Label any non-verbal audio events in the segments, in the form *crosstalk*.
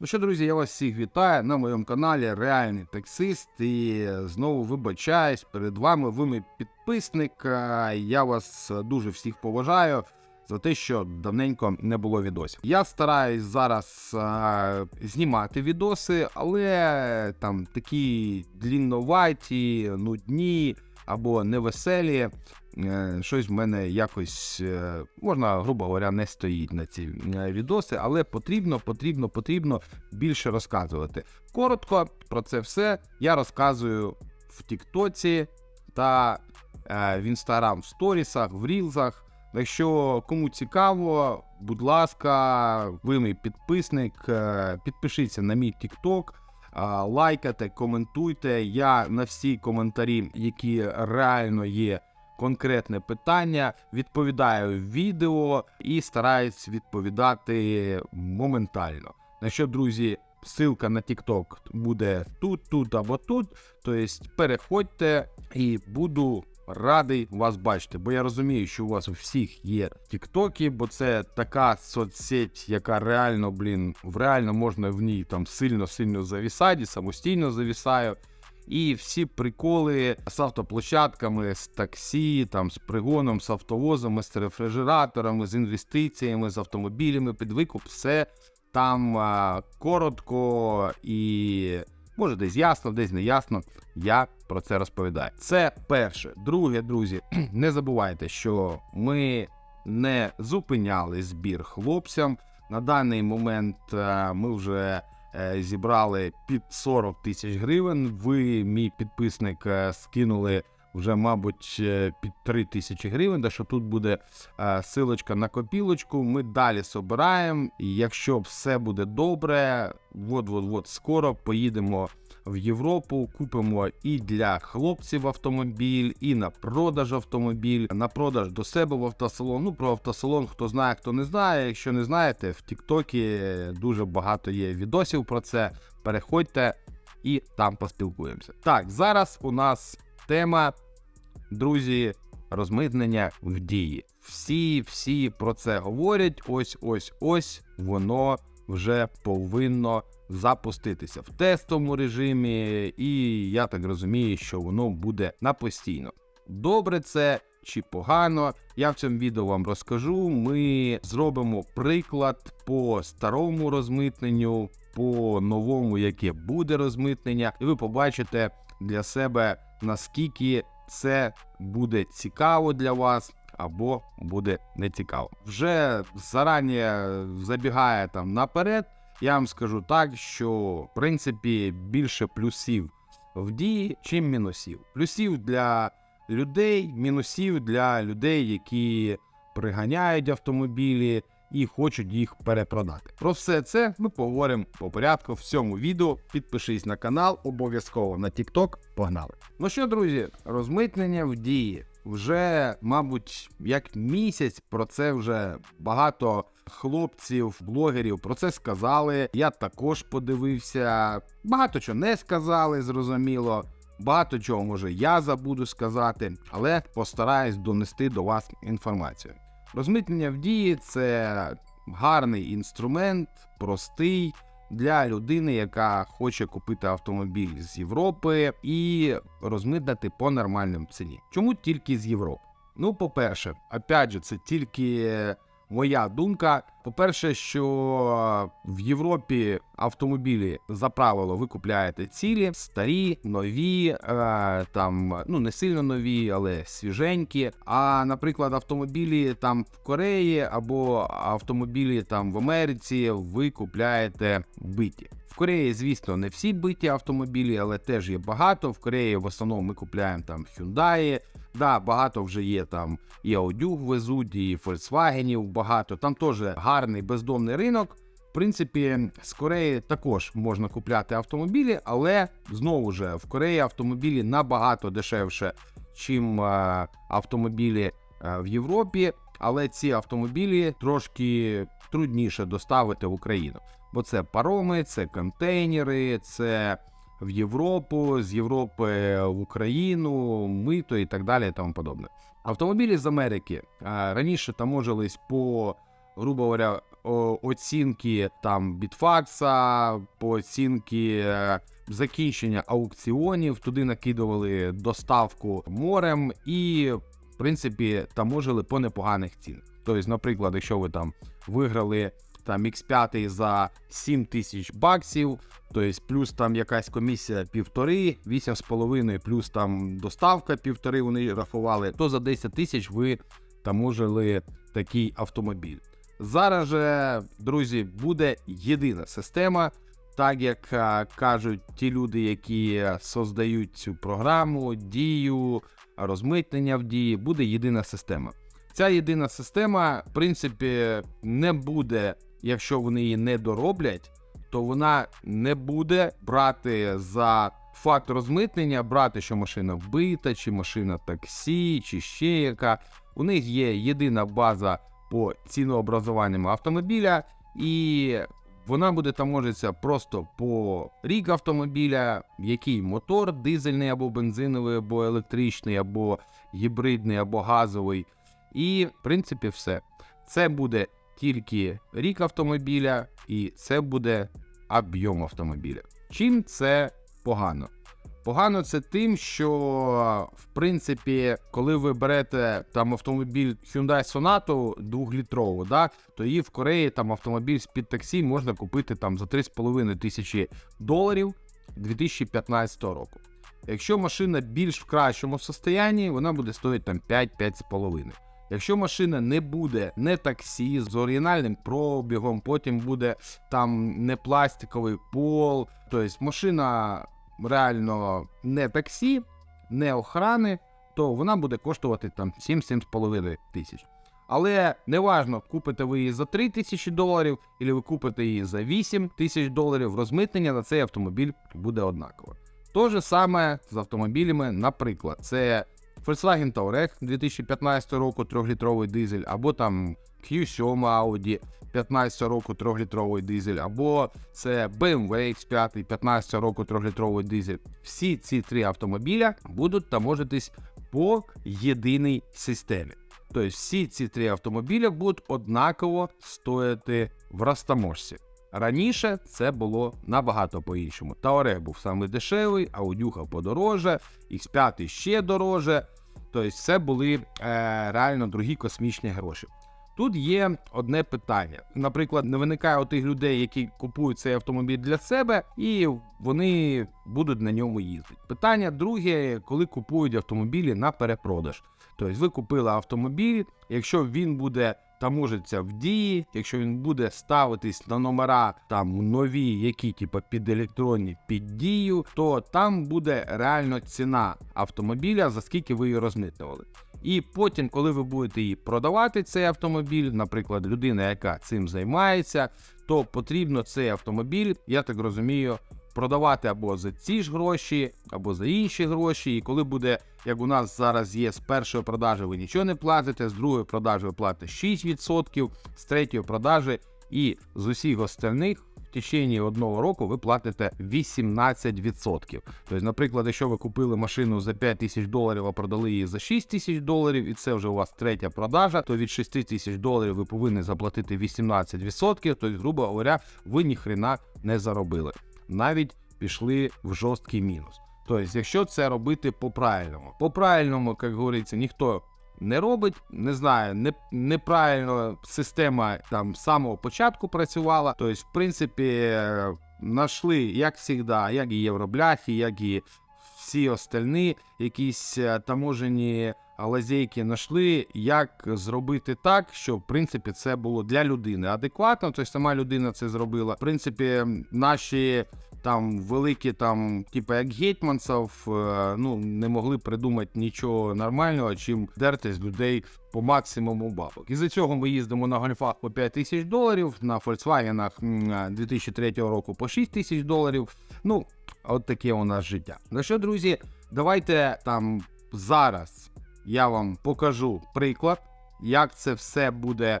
Ну що, друзі, я вас всіх вітаю на моєму каналі Реальний таксист. І знову вибачаюсь перед вами. Ви мій підписник. Я вас дуже всіх поважаю за те, що давненько не було відосів. Я стараюсь зараз а, знімати відоси, але там такі длінноваті, нудні або невеселі. Е, Щось в мене якось е, можна, грубо говоря, не стоїть на ці е, відоси, але потрібно, потрібно, потрібно більше розказувати. Коротко про це все я розказую в Тіктоці та в Інстаграм в сторісах, в рілзах. Якщо кому цікаво, будь ласка, ви мій підписник, підпишіться на мій Тікток. Лайкайте, коментуйте. Я на всі коментарі, які реально є конкретне питання, відповідаю відео і стараюсь відповідати моментально. На що, друзі, ссылка на TikTok буде тут, тут або тут. Тобто переходьте і буду радий вас бачити. Бо я розумію, що у вас у всіх є тіктоки, бо це така соцсеть, яка реально, блін, реально можна в ній там сильно-сильно завісати, самостійно завісаю. І всі приколи з автоплощадками, з таксі, там, з пригоном, з автовозами, з рефрижераторами, з інвестиціями, з автомобілями, під викуп, все там а, коротко і може десь ясно, десь не ясно. Я про це розповідаю. Це перше. Друге, друзі, *clears throat* не забувайте, що ми не зупиняли збір хлопцям. На даний момент е, ми вже зібрали під 40 тисяч гривень. Ви, мій підписник, е, скинули вже, мабуть, е, під 3 тисячі гривень. Так що тут буде е, силочка на копілочку. Ми далі собираємо. Якщо все буде добре, от-от-от скоро поїдемо в Європу, купимо і для хлопців автомобіль, і на продаж автомобіль, на продаж до себе в автосалон. Ну про автосалон, хто знає, хто не знає. Якщо не знаєте, в Тіктокі дуже багато є відосів про це. Переходьте і там поспілкуємося. Так, зараз у нас тема, друзі, розмитнення в дії. Всі, всі про це говорять. Ось, ось, ось воно вже повинно запуститися в тестовому режимі, і я так розумію, що воно буде на постійно. Добре це чи погано, я в цьому відео вам розкажу. Ми зробимо приклад по старому розмитненню, по новому, яке буде розмитнення, і ви побачите для себе наскільки це буде цікаво для вас. Або буде не цікаво. Вже зарані забігає там наперед. Я вам скажу так, що в принципі більше плюсів в дії, чим мінусів. Плюсів для людей, мінусів для людей, які приганяють автомобілі і хочуть їх перепродати. Про все це ми поговоримо по порядку в цьому відео. Підпишись на канал, обов'язково на TikTok. Погнали! Ну що, друзі, розмитнення в дії. Вже, мабуть, як місяць про це вже багато хлопців, блогерів про це сказали. Я також подивився. Багато чого не сказали, зрозуміло. Багато чого може я забуду сказати, але постараюсь донести до вас інформацію. Розмитнення в дії це гарний інструмент, простий для людини, яка хоче купити автомобіль з Європи і розмитнити по нормальним ціні. Чому тільки з Європи? Ну, по-перше, опять же, це тільки моя думка. По-перше, що в Європі автомобілі за правило ви купляєте цілі, старі, нові, е, там ну не сильно нові, але свіженькі. А, наприклад, автомобілі там в Кореї або автомобілі там в Америці ви купляєте биті. В Кореї, звісно, не всі биті автомобілі, але теж є багато. В Кореї в основному ми купляємо там Hyundai, Да, багато вже є там і Audi везуть, і Volkswagen багато. Там теж гарний бездомний ринок. В принципі, з Кореї також можна купляти автомобілі, але знову ж в Кореї автомобілі набагато дешевше, чим е, автомобілі е, в Європі. Але ці автомобілі трошки трудніше доставити в Україну, бо це пароми, це контейнери, це в Європу, з Європи в Україну, мито і так далі. і Тому подобне. Автомобілі з Америки раніше таможились по, грубо говоря, оцінки там бітфакса, по оцінки е, закінчення аукціонів, туди накидували доставку морем і, в принципі, таможили по непоганих цінах. Тобто, наприклад, якщо ви там виграли там X5 за 7 тисяч баксів, тобто плюс там якась комісія півтори, 8,5, плюс там доставка півтори, вони рахували, то за 10 тисяч ви таможили такий автомобіль. Зараз же, друзі, буде єдина система, так як е, кажуть ті люди, які создають цю програму, дію, розмитнення в дії, буде єдина система. Ця єдина система, в принципі, не буде, якщо вони її не дороблять, то вона не буде брати за факт розмитнення, брати, що машина вбита, чи машина таксі, чи ще яка. У них є єдина база по цінообразуванню автомобіля, і вона буде таможитися просто по рік автомобіля, який мотор, дизельний або бензиновий, або електричний, або гібридний, або газовий. І, в принципі, все. Це буде тільки рік автомобіля, і це буде об'єм автомобіля. Чим це погано? Погано це тим, що в принципі, коли ви берете там автомобіль Hyundai Sonata 2-літрову, да, то її в Кореї там автомобіль з-під таксі можна купити там за 3,5 тисячі доларів 2015 року. Якщо машина більш в кращому состоянні, вона буде стоїти там 5-5,5. Якщо машина не буде не таксі з оригінальним пробігом, потім буде там не пластиковий пол, тобто машина реально не таксі, не охрани, то вона буде коштувати там 7-7,5 тисяч. Але неважно, купите ви її за 3 тисячі доларів, або ви купите її за 8 тисяч доларів, розмитнення на цей автомобіль буде однаково. То же саме з автомобілями, наприклад, це Volkswagen Touareg 2015 року 3-літровий дизель, або там Q7 Audi 15 року 3-літровий дизель, або це BMW X5 15 року 3-літровий дизель. Всі ці три автомобіля будуть таможитись по єдиній системі. Тобто всі ці три автомобіля будуть однаково стояти в розтаможці. Раніше це було набагато по-іншому. Touareg був саме дешевий, Аудюха подороже, X5 ще дороже. Тобто, це були е, реально другі космічні гроші. Тут є одне питання. Наприклад, не виникає у тих людей, які купують цей автомобіль для себе, і вони будуть на ньому їздити. Питання друге, коли купують автомобілі на перепродаж. Тобто, ви купили автомобіль, якщо він буде таможиться в дії, якщо він буде ставитись на номера там нові, які типу під електронні під дію, то там буде реально ціна автомобіля, за скільки ви її розмитнювали. І потім, коли ви будете її продавати, цей автомобіль, наприклад, людина, яка цим займається, то потрібно цей автомобіль, я так розумію, продавати або за ці ж гроші, або за інші гроші. І коли буде, як у нас зараз є, з першої продажі ви нічого не платите, з другої продажі ви платите 6%, з третьої продажі і з усіх остальних. В течение одного року ви платите 18%. Тобто, наприклад, якщо ви купили машину за 5 тисяч доларів, а продали її за 6 тисяч доларів, і це вже у вас третя продажа, то від 6 тисяч доларів ви повинні заплатити 18%. Тобто, грубо говоря, ви ніхрена не заробили. Навіть пішли в жорсткий мінус. Тобто, якщо це робити по-правильному, по-правильному, як говориться, ніхто не робить, не знаю, не, неправильно система там з самого початку працювала. Тобто, в принципі, знайшли, як завжди, як і євробляхи, як і всі остальні якісь е, таможені лазейки знайшли, як зробити так, щоб в принципі це було для людини адекватно. Тобто сама людина це зробила. В принципі, наші там великі, там, типу як гетьманців, е, ну не могли придумати нічого нормального, чим дерти з людей по максимуму бабок. Із-за цього ми їздимо на гольфах по 5 тисяч доларів, на Volkswagen 2003 року по 6 тисяч доларів. Ну, от таке у нас життя. Ну що, друзі, давайте там зараз я вам покажу приклад, як це все буде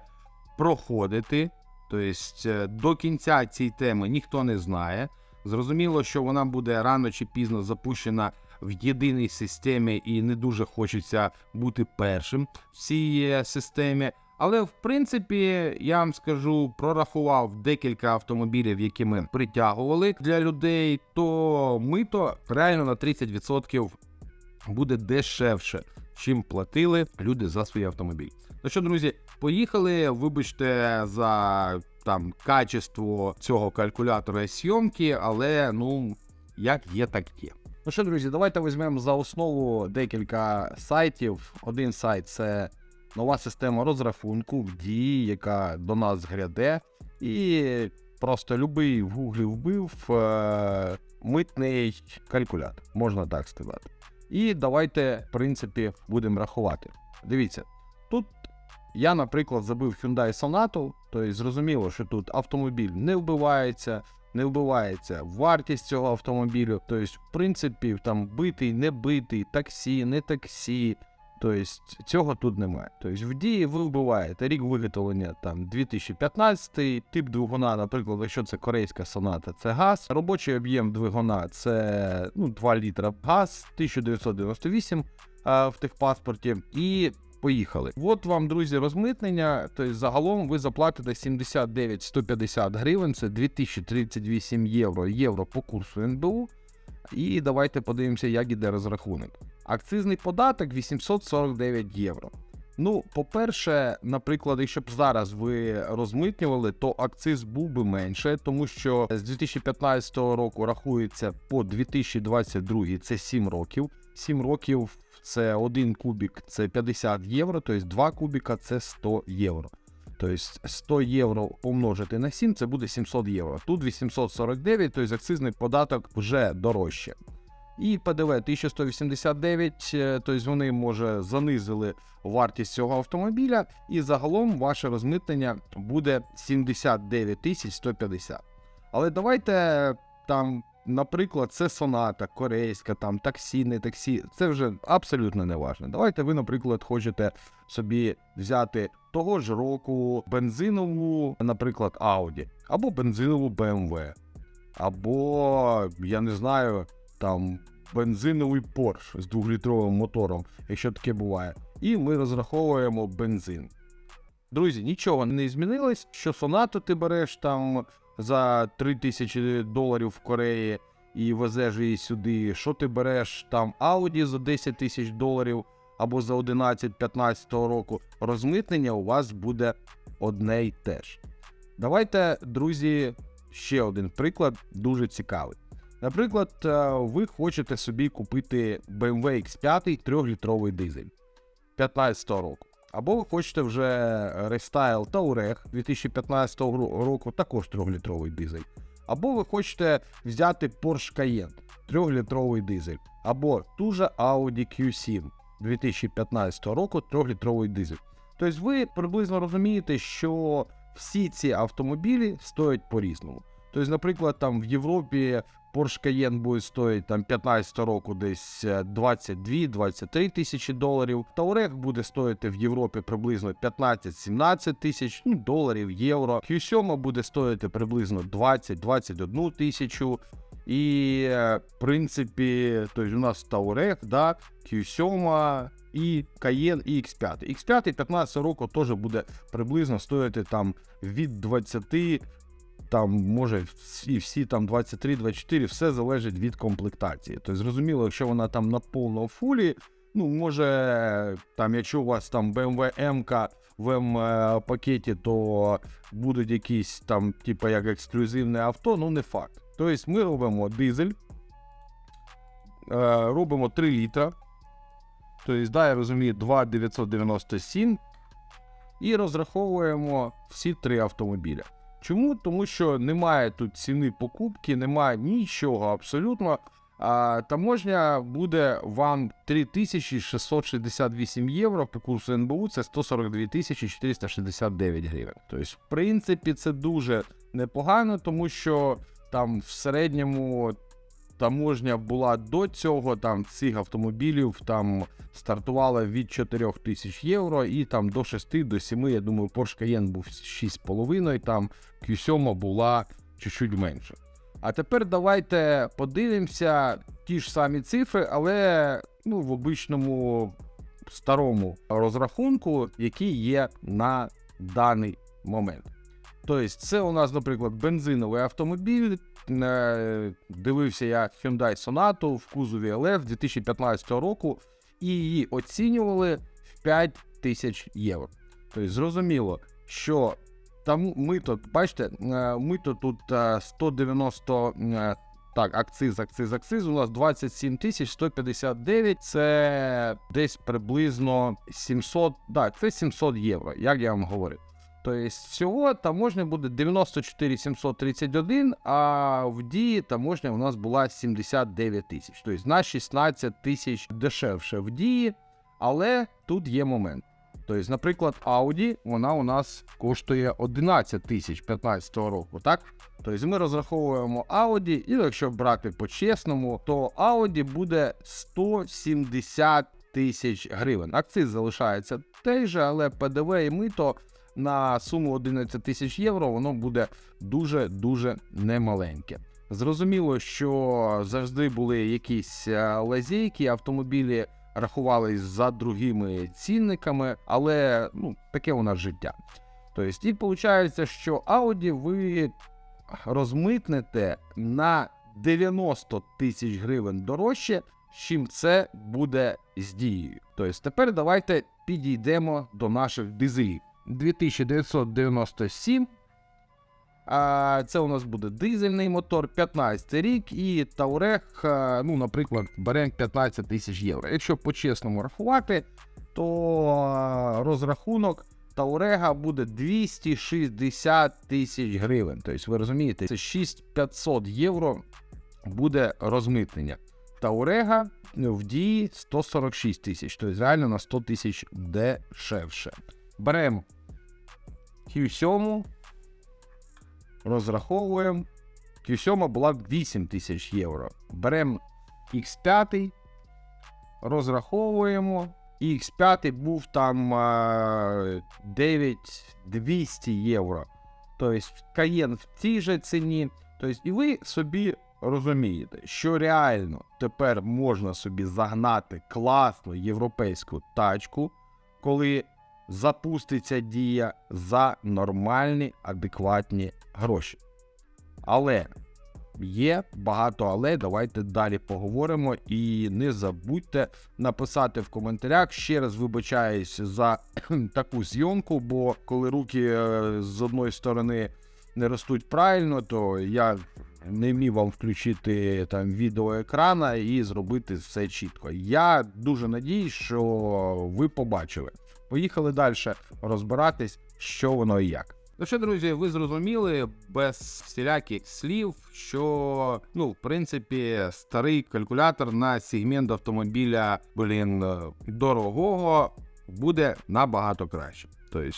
проходити. Тобто е, до кінця цієї теми ніхто не знає. Зрозуміло, що вона буде рано чи пізно запущена в єдиній системі, і не дуже хочеться бути першим в цій е, системі. Але в принципі, я вам скажу, прорахував декілька автомобілів, які ми притягували для людей, то мито реально на 30% буде дешевше, чим платили люди за свій автомобіль. Ну що, друзі, поїхали. Вибачте за там качество цього калькулятора зйомки, але ну як є, так є. Ну що, друзі, давайте візьмемо за основу декілька сайтів. Один сайт це нова система розрахунку в дії, яка до нас гряде. І просто любий в гуглі вбив е- митний калькулятор, можна так сказати. І давайте, в принципі, будемо рахувати. Дивіться, тут я, наприклад, забив Hyundai Sonata, тобто зрозуміло, що тут автомобіль не вбивається, не вбивається вартість цього автомобілю. Тобто, в принципі, там битий, не битий, таксі, не таксі. Тобто цього тут немає. Тобто в дії ви вбиваєте рік виготовлення там 2015, тип двигуна, наприклад, якщо це корейська соната, це газ. Робочий об'єм двигуна це ну, 2 літра газ, 1998 а, в техпаспорті. І поїхали. От вам, друзі, розмитнення. Тобто загалом ви заплатите 79 150 гривень, це 2038 євро, євро по курсу НБУ. І давайте подивимося, як іде розрахунок. Акцизний податок 849 євро. Ну, по-перше, наприклад, якщо б зараз ви розмитнювали, то акциз був би менше, тому що з 2015 року рахується по 2022, це 7 років. 7 років це 1 кубік, це 50 євро, тобто 2 кубіка це 100 євро. Тобто 100 євро помножити на 7, це буде 700 євро. Тут 849, тобто акцизний податок вже дорожче. І ПДВ 1189, е, тобто вони може занизили вартість цього автомобіля, і загалом ваше розмитнення буде 79 150. Але давайте там, наприклад, це соната, корейська, там таксі, не таксі. Це вже абсолютно не важливо. Давайте ви, наприклад, хочете собі взяти того ж року бензинову, наприклад, Audi, або бензинову BMW, або я не знаю там бензиновий Porsche з 2-літровим мотором, якщо таке буває. І ми розраховуємо бензин. Друзі, нічого не змінилось. Що сонату ти береш там за 3000 доларів в Кореї і везеш її сюди. Що ти береш там Audi за 10 тисяч доларів або за 11-15 року, розмитнення у вас буде одне й те ж. Давайте, друзі, ще один приклад дуже цікавий. Наприклад, е, ви хочете собі купити BMW X5 3-літровий дизель 15 року. Або ви хочете вже Restyle Touareg 2015 року, також 3-літровий дизель. Або ви хочете взяти Porsche Cayenne 3-літровий дизель. Або ту же Audi Q7 2015 року 3-літровий дизель. Тобто ви приблизно розумієте, що всі ці автомобілі стоять по-різному. Тобто, наприклад, там в Європі Porsche Cayenne буде стоїть там 15 року десь е, 22-23 тисячі доларів. Touareg буде стоїти в Європі приблизно 15-17 тисяч ну, доларів, євро. Q7 буде стоїти приблизно 20-21 тисячу. І, е, в принципі, тобто у нас Touareg, да, Q7 і Cayenne і X5. X5 15 року теж буде приблизно стоїти там від 20 там може всі, всі там 23-24, все залежить від комплектації. Тобто, зрозуміло, якщо вона там на повному фулі, ну може, там, якщо у вас там BMW M в М пакеті, то будуть якісь там, типу, як ексклюзивне авто, ну не факт. Тобто ми робимо дизель, е, робимо 3 літра. Тобто, да, я розумію, 2,997 і розраховуємо всі три автомобіля. Чому? Тому що немає тут ціни покупки, немає нічого абсолютно. А таможня буде вам 3668 євро по курсу НБУ, це 142 469 гривень. Тобто, в принципі, це дуже непогано, тому що там в середньому таможня була до цього, там цих автомобілів там стартувала від 4 тисяч євро і там до 6 до 7, я думаю, Porsche Cayenne був 6,5, там Q7 була чуть-чуть менше. А тепер давайте подивимося ті ж самі цифри, але ну, в обичному старому розрахунку, який є на даний момент. Тобто, це у нас, наприклад, бензиновий автомобіль. Е, Дивився я Hyundai Sonata в кузові LF 2015 року, і її оцінювали в 5 тисяч євро. Тобто, зрозуміло, що там мито, бачите, е, мито тут е, 190 е, так, акциз, акциз, акциз. У нас 27 тисяч 159. Це десь приблизно 700, да, це 700 євро, як я вам говорив. Тобто всього таможня буде 94 731, а в дії таможня у нас була 79 тисяч. Тобто на 16 тисяч дешевше в дії, але тут є момент. Тобто, наприклад, Audi, вона у нас коштує 11 тисяч 15 року, так? Тобто ми розраховуємо Audi, і якщо брати по-чесному, то Audi буде 170 тисяч гривень. Акциз залишається той же, але ПДВ і мито на суму 11 тисяч євро воно буде дуже-дуже немаленьке. Зрозуміло, що завжди були якісь е, лазейки, автомобілі рахувались за другими цінниками, але ну, таке у нас життя. Тобто, і виходить, що Audi ви розмитнете на 90 тисяч гривень дорожче, чим це буде з дією. Тобто, тепер давайте підійдемо до наших дизелів. 2997. А, Це у нас буде дизельний мотор, 15 рік, і Таурех, ну, наприклад, беремо 15 тисяч євро. Якщо по-чесному рахувати, то розрахунок Таурега буде 260 тисяч гривень. Тобто, ви розумієте, це 6500 євро буде розмитнення. Таурега в дії 146 тисяч, тобто реально на 100 тисяч дешевше. Беремо Q7, розраховуємо. Q7 була 8 тисяч євро. Беремо X5, розраховуємо. І X5 був там 9200 євро. Тобто Cayenne в цій же ціні. Тобто, і ви собі розумієте, що реально тепер можна собі загнати класну європейську тачку, коли запуститься дія за нормальні, адекватні гроші. Але є багато але. Давайте далі поговоримо. І не забудьте написати в коментарях. Ще раз вибачаюсь за *clears throat* таку зйомку, бо коли руки е, з одної сторони не ростуть правильно, то я не міг вам включити там відео екрана і зробити все чітко. Я дуже надіюсь, що ви побачили. Поїхали далі розбиратись, що воно і як. Ну що, друзі, ви зрозуміли без всіляких слів, що ну, в принципі, старий калькулятор на сегмент автомобіля, блін, дорогого буде набагато краще. Тобто,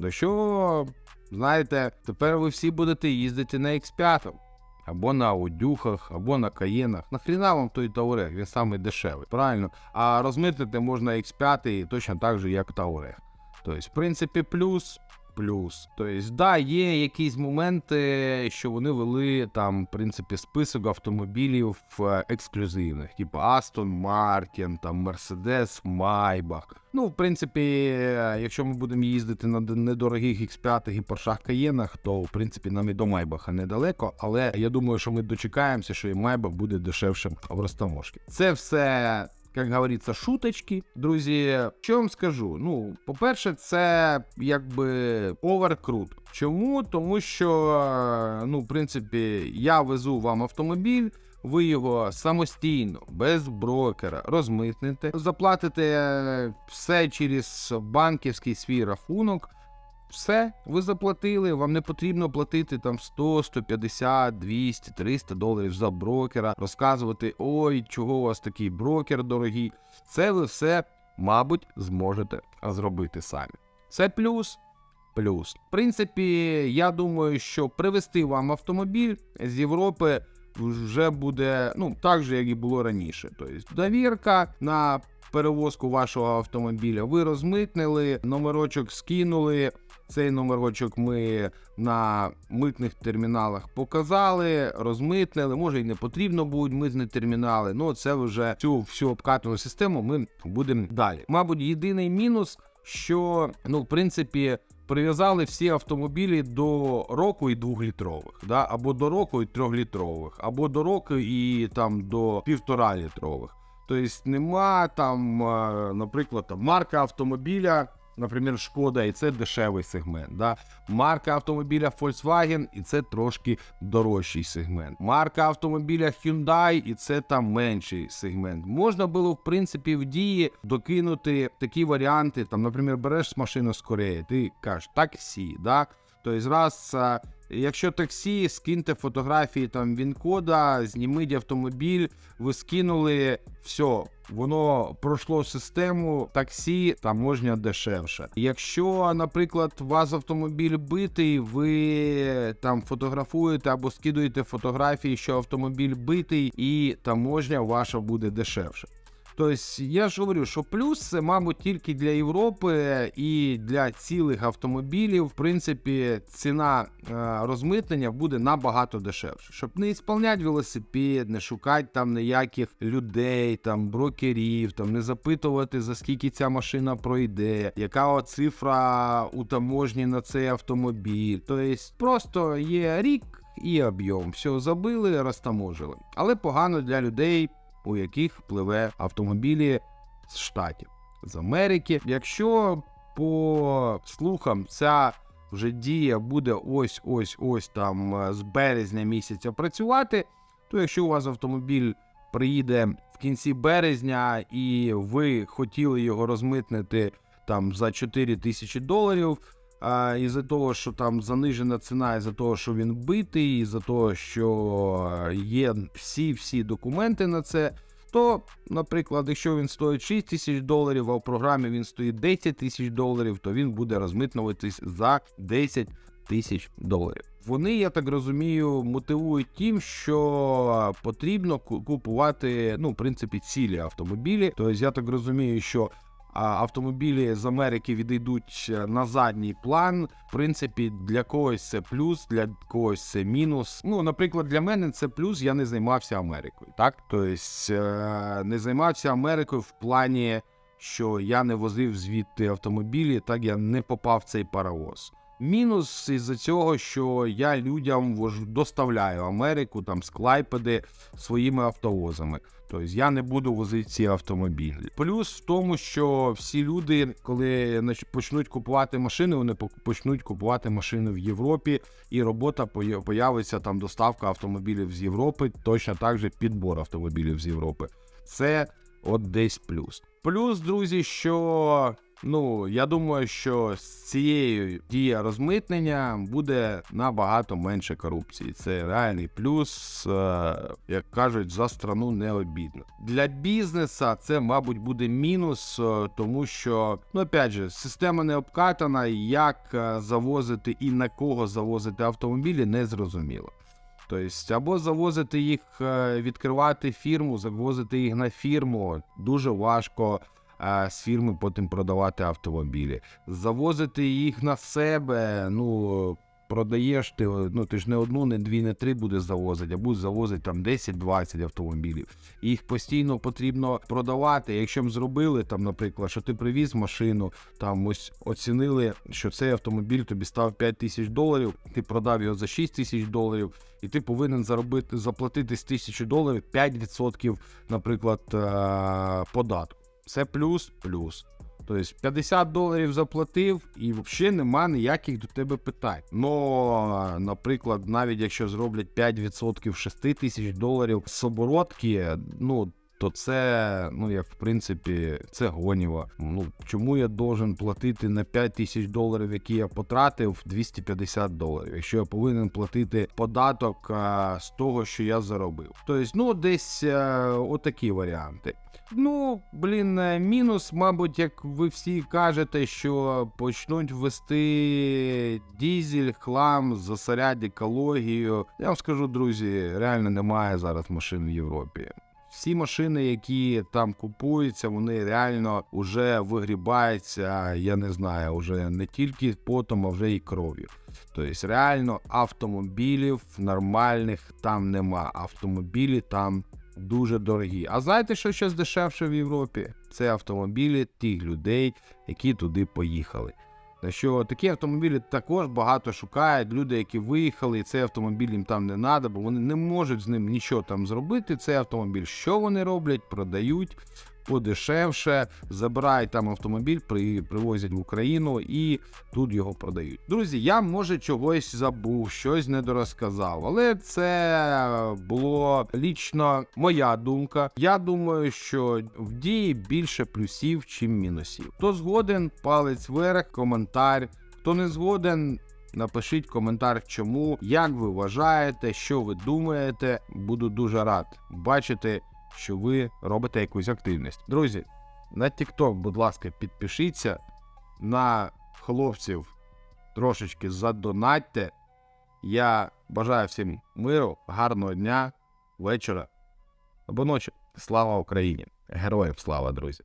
до що, знаєте, тепер ви всі будете їздити на X5 або на одюхах, або на каєнах. Нахріна вам той Таурег, він самий дешевий, правильно? А розмитити можна X5 точно так же, як Таурег. Тобто, в принципі, плюс. Плюс, тобто, да, є якісь моменти, що вони вели там, в принципі, список автомобілів е, ексклюзивних, типу Aston Martin, там Mercedes, Maybach. Ну, в принципі, е, якщо ми будемо їздити на недорогих X5 і Porsche Cayenne, то в принципі нам і до Майбаха недалеко. Але я думаю, що ми дочекаємося, що і Майбах буде дешевшим в розтаможці. Це все. Як говориться, шуточки, друзі. Що вам скажу? Ну, по-перше, це якби оверкрут. Чому? Тому що, ну, в принципі, я везу вам автомобіль, ви його самостійно, без брокера, розмитните, заплатите все через банківський свій рахунок. Все, ви заплатили, вам не потрібно платити там 100, 150, 200, 300 доларів за брокера, розказувати, ой, чого у вас такий брокер дорогий. Це ви все, мабуть, зможете зробити самі. Це плюс. Плюс. В принципі, я думаю, що привезти вам автомобіль з Європи вже буде ну, так же, як і було раніше. Тобто довірка на перевозку вашого автомобіля. Ви розмитнили, номерочок скинули. Цей номерочок ми на митних терміналах показали, розмитнили. Може і не потрібно будуть митні термінали. Ну це вже цю всю обкатану систему ми будемо далі. Мабуть, єдиний мінус, що ну, в принципі. Прив'язали всі автомобілі до року і двохлітрових, да? або до року і трьохлітрових, або до року і там до півтора літрових. Тобто нема там, е, наприклад, марка автомобіля, наприклад, Шкода, і це дешевий сегмент. Да? Марка автомобіля Volkswagen, і це трошки дорожчий сегмент. Марка автомобіля Hyundai, і це там менший сегмент. Можна було, в принципі, в дії докинути такі варіанти. Там, наприклад, береш машину з Кореї, ти кажеш таксі, да? Тобто, раз, якщо таксі, скиньте фотографії там він-кода, зніміть автомобіль, ви скинули, все, воно пройшло систему таксі, таможня дешевше. Якщо, наприклад, у вас автомобіль битий, ви там фотографуєте або скидуєте фотографії, що автомобіль битий, і таможня ваша буде дешевше. Тобто, я ж говорю, що плюс це, мабуть, тільки для Європи і для цілих автомобілів. В принципі, ціна е, розмитнення буде набагато дешевше. Щоб не ісполняти велосипед, не шукати там ніяких людей, там брокерів, там не запитувати, за скільки ця машина пройде, яка цифра у таможні на цей автомобіль. Тобто, просто є рік. І об'єм, все забили, розтаможили. Але погано для людей, у яких пливе автомобілі з штатів з Америки. Якщо по слухам ця вже дія буде ось ось ось там е, з березня місяця працювати, то якщо у вас автомобіль приїде в кінці березня і ви хотіли його розмитнити там за 4 тисячі доларів. А, із-за того, що там занижена ціна, із-за того, що він битий, із-за того, що є всі-всі документи на це, то, наприклад, якщо він стоїть 6 тисяч доларів, а в програмі він стоїть 10 тисяч доларів, то він буде розмитнуватись за 10 тисяч доларів. Вони, я так розумію, мотивують тим, що потрібно купувати, ну, в принципі, цілі автомобілі. Тобто, я так розумію, що автомобілі з Америки відійдуть е, на задній план. В принципі, для когось це плюс, для когось це мінус. Ну, наприклад, для мене це плюс, я не займався Америкою. Так, тобто е, не займався Америкою в плані, що я не возив звідти автомобілі, так я не попав в цей паровоз. Мінус із-за цього, що я людям доставляю Америку там з Клайпеди своїми автовозами. Тобто я не буду возити ці автомобілі. Плюс в тому, що всі люди, коли почнуть купувати машини, вони почнуть купувати машини в Європі, і робота появиться там доставка автомобілів з Європи, точно так же підбор автомобілів з Європи. Це от десь плюс. Плюс, друзі, що ну я думаю, що з цією дією розмитнення буде набагато менше корупції. Це реальний плюс, е, як кажуть, за страну не обідно. Для бізнеса це, мабуть, буде мінус, е, тому що, ну опять же, система не обкатана, як е, завозити і на кого завозити автомобілі, не зрозуміло. Тобто, або завозити їх, відкривати фірму, завозити їх на фірму дуже важко з фірми потім продавати автомобілі. Завозити їх на себе, ну. Продаєш ти, ну ти ж не одну, не дві, не три будеш завозити, а будеш завозити там 10-20 автомобілів. Їх постійно потрібно продавати. Якщо б зробили там, наприклад, що ти привіз машину, там ось оцінили, що цей автомобіль тобі став 5 тисяч доларів, ти продав його за 6 тисяч доларів, і ти повинен заробити заплатити з тисячі доларів 5%, наприклад, е, податку. Це плюс, плюс. Тобто 50 доларів заплатив і взагалі нема ніяких до тебе питань. Ну, наприклад, навіть якщо зроблять 5% 6 тисяч доларів з оборотки, ну. То це, ну як в принципі, це гоніво. Ну чому я должен платити на 5 тисяч доларів, які я потратив, 250 доларів, якщо я повинен платити податок а, з того, що я заробив. Тобто, ну десь а, отакі варіанти. Ну, блін, е, мінус, мабуть, як ви всі кажете, що почнуть ввести дізель, хлам, засорять екологію. Я вам скажу, друзі, реально немає зараз машин в Європі. Всі машини, які там купуються, вони реально вже вигрібаються, я не знаю, вже не тільки потом, а вже і кров'ю. Тобто, реально автомобілів нормальних там нема. Автомобілі там дуже дорогі. А знаєте, що зараз дешевше в Європі? Це автомобілі тих людей, які туди поїхали. Що такі автомобілі також багато шукають. Люди, які виїхали, і цей автомобіль їм там не треба, бо вони не можуть з ним нічого там зробити. Цей автомобіль, що вони роблять, продають подешевше, забирають там автомобіль, при, привозять в Україну і тут його продають. Друзі, я може чогось забув, щось недорозказав, але це було лічно моя думка. Я думаю, що в дії більше плюсів, чим мінусів. Хто згоден, палець вверх, коментар. Хто не згоден, напишіть коментар, чому, як ви вважаєте, що ви думаєте. Буду дуже рад бачити, що ви робите якусь активність. Друзі, на TikTok, будь ласка, підпишіться на хлопців трошечки задонатьте. Я бажаю всім миру, гарного дня, вечора або ночі. Слава Україні! Героям слава, друзі!